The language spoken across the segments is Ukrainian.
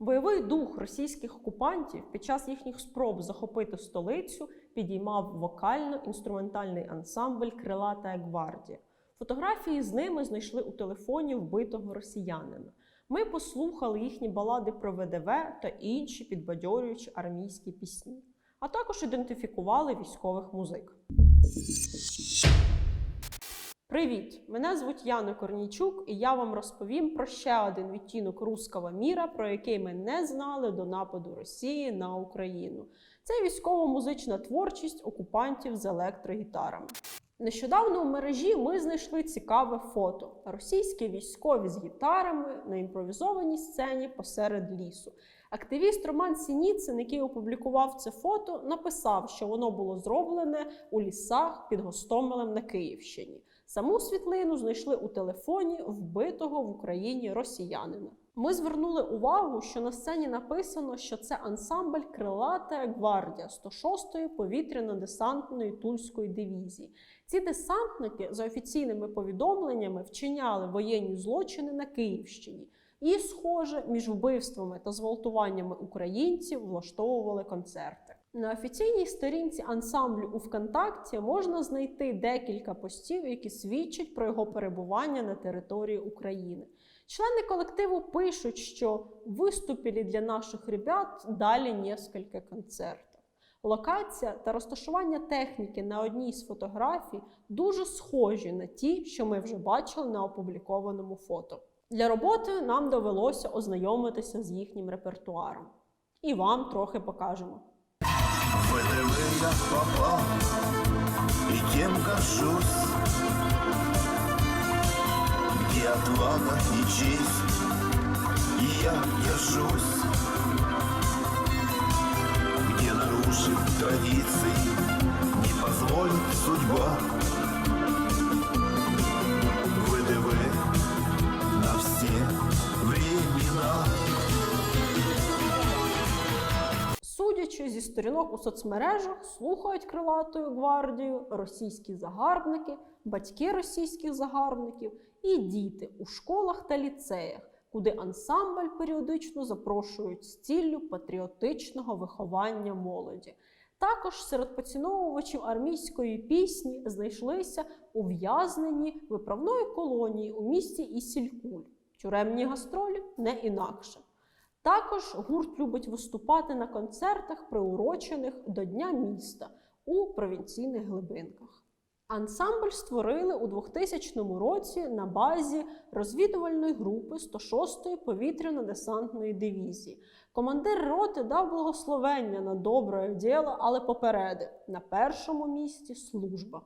Бойовий дух російських окупантів під час їхніх спроб захопити столицю підіймав вокально-інструментальний ансамбль Крилата гвардія. Фотографії з ними знайшли у телефоні вбитого росіянина. Ми послухали їхні балади про ВДВ та інші підбадьорюючі армійські пісні, а також ідентифікували військових музик. Привіт! Мене звуть Яна Корнійчук, і я вам розповім про ще один відтінок руского міра, про який ми не знали до нападу Росії на Україну. Це військово-музична творчість окупантів з електрогітарами. Нещодавно у мережі ми знайшли цікаве фото: російські військові з гітарами на імпровізованій сцені посеред лісу. Активіст Роман Сініцин, який опублікував це фото, написав, що воно було зроблене у лісах під Гостомелем на Київщині. Саму світлину знайшли у телефоні вбитого в Україні росіянина. Ми звернули увагу, що на сцені написано, що це ансамбль Крилата гвардія 106-ї повітряно-десантної тульської дивізії. Ці десантники, за офіційними повідомленнями, вчиняли воєнні злочини на Київщині. І, схоже, між вбивствами та зґвалтуваннями українців влаштовували концерти. На офіційній сторінці ансамблю у ВКонтакті можна знайти декілька постів, які свідчать про його перебування на території України. Члени колективу пишуть, що виступили для наших ребят далі нескільки концертів. Локація та розташування техніки на одній з фотографій дуже схожі на ті, що ми вже бачили на опублікованому фото. Для роботи нам довелося ознайомитися з їхнім репертуаром. І вам трохи покажемо. ВДВ я попал и тем горжусь, где отвага и честь, и я держусь, где нарушив традиции зі сторінок у соцмережах, слухають крилатою гвардію російські загарбники, батьки російських загарбників і діти у школах та ліцеях, куди ансамбль періодично запрошують з ціллю патріотичного виховання молоді. Також серед поціновувачів армійської пісні знайшлися ув'язнені виправної колонії у місті Ісількуль. Тюремні гастролі не інакше. Також гурт любить виступати на концертах, приурочених до Дня міста у провінційних глибинках. Ансамбль створили у 2000 році на базі розвідувальної групи 106-ї повітряно-десантної дивізії. Командир роти дав благословення на добре діло, але попередив на першому місці служба.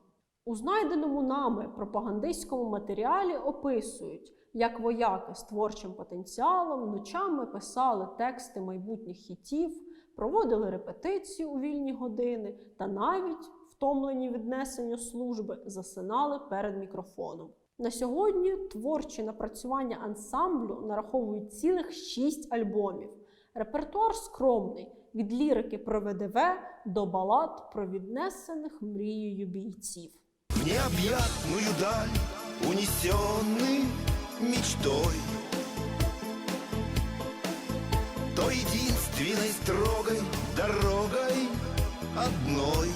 У знайденому нами пропагандистському матеріалі описують, як вояки з творчим потенціалом ночами писали тексти майбутніх хітів, проводили репетиції у вільні години та навіть, втомлені від несення служби, засинали перед мікрофоном. На сьогодні творчі напрацювання ансамблю нараховують цілих шість альбомів. Репертуар скромний від лірики про ВДВ до балад про віднесених мрією бійців. Необъятную даль, унесенный мечтой. То единственной строгой дорогой одной.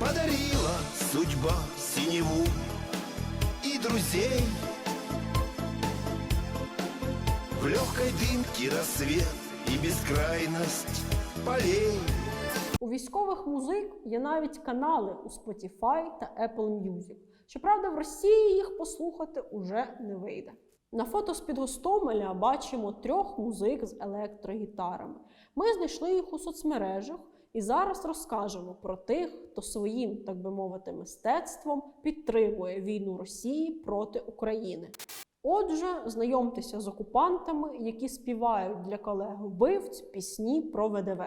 Подарила судьба синеву и друзей. В легкой дымке рассвет и бескрайность полей Військових музик є навіть канали у Spotify та Apple Music. Щоправда, в Росії їх послухати уже не вийде. На фото з під Гостомеля бачимо трьох музик з електрогітарами. Ми знайшли їх у соцмережах і зараз розкажемо про тих, хто своїм, так би мовити, мистецтвом підтримує війну Росії проти України. Отже, знайомтеся з окупантами, які співають для колег вбивць пісні про ВДВ.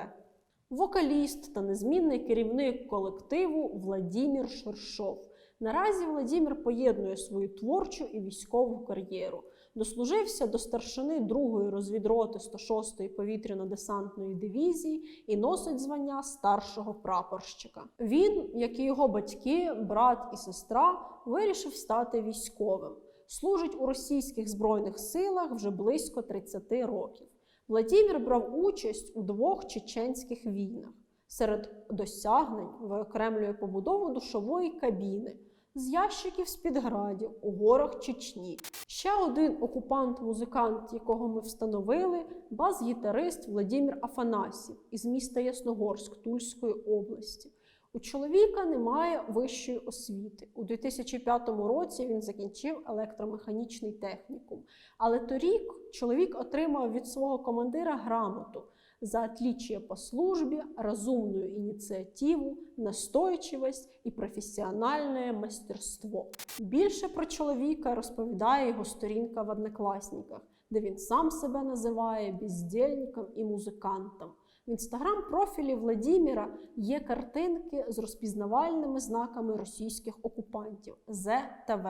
Вокаліст та незмінний керівник колективу Владімір Шершов. Наразі Владімір поєднує свою творчу і військову кар'єру. Дослужився до старшини 2-ї розвідроти 106-ї повітряно-десантної дивізії і носить звання старшого прапорщика. Він, як і його батьки, брат і сестра, вирішив стати військовим. служить у російських збройних силах вже близько 30 років. Владимир брав участь у двох чеченських війнах. Серед досягнень виокремлює побудову душової кабіни з ящиків з-під градів у горах Чечні. Ще один окупант-музикант, якого ми встановили, бас-гітарист Владимир Афанасів із міста Ясногорськ Тульської області. У чоловіка немає вищої освіти. У 2005 році він закінчив електромеханічний технікум. Але торік чоловік отримав від свого командира грамоту за отличие по службе, разумную инициативу, настойчивость і професіональне мастерство. Більше про чоловіка розповідає його сторінка в однокласниках, де він сам себе називає бездельником і музикантом. В інстаграм-профілі Владіміра є картинки з розпізнавальними знаками російських окупантів ЗТВ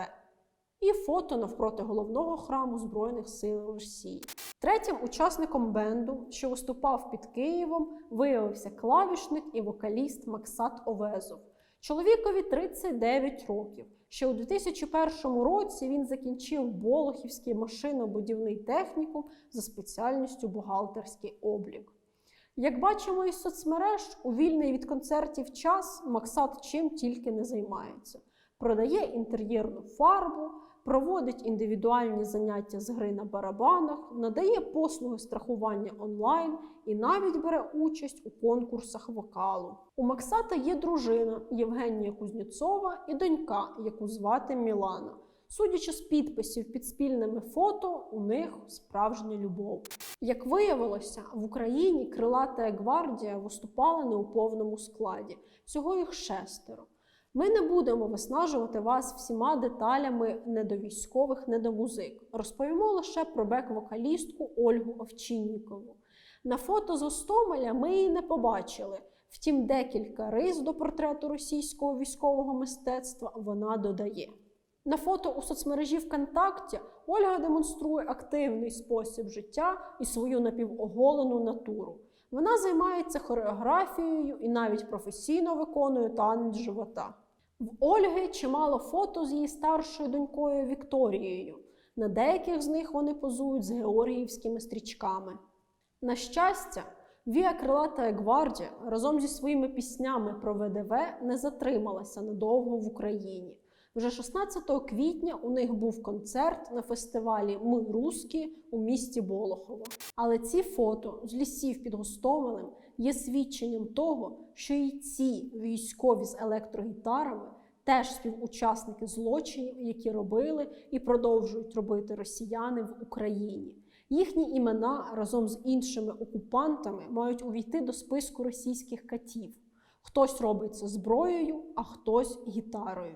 і фото навпроти головного храму Збройних сил Росії. Третім учасником бенду, що виступав під Києвом, виявився клавішник і вокаліст Максат Овезов. Чоловікові 39 років. Ще у 2001 році він закінчив Болохівський машинобудівний технікум за спеціальністю бухгалтерський облік. Як бачимо із соцмереж, у вільний від концертів час Максат чим тільки не займається. Продає інтер'єрну фарбу, проводить індивідуальні заняття з гри на барабанах, надає послуги страхування онлайн і навіть бере участь у конкурсах вокалу. У Максата є дружина Євгенія Кузнєцова і донька, яку звати Мілана. Судячи з підписів під спільними фото, у них справжня любов. Як виявилося, в Україні крилата гвардія виступала не у повному складі. Всього їх шестеро. Ми не будемо виснажувати вас всіма деталями не до військових, не до музик. Розповімо лише про бек-вокалістку Ольгу Овчиннікову. На фото з Гостомеля ми її не побачили. Втім, декілька рис до портрету російського військового мистецтва вона додає. На фото у соцмережі ВКонтакті Ольга демонструє активний спосіб життя і свою напівоголену натуру. Вона займається хореографією і навіть професійно виконує танець живота. В Ольги чимало фото з її старшою донькою Вікторією. На деяких з них вони позують з георгіївськими стрічками. На щастя, Віа Крилата Гвардія разом зі своїми піснями про ВДВ не затрималася надовго в Україні. Вже 16 квітня у них був концерт на фестивалі Ми Русські у місті Болохово. Але ці фото з лісів під Гостомелем є свідченням того, що і ці військові з електрогітарами теж співучасники злочинів, які робили і продовжують робити росіяни в Україні. Їхні імена разом з іншими окупантами мають увійти до списку російських катів. Хтось робить це зброєю, а хтось гітарою.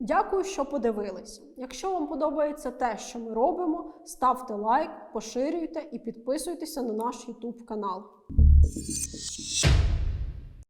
Дякую, що подивилися. Якщо вам подобається те, що ми робимо, ставте лайк, поширюйте і підписуйтеся на наш YouTube канал.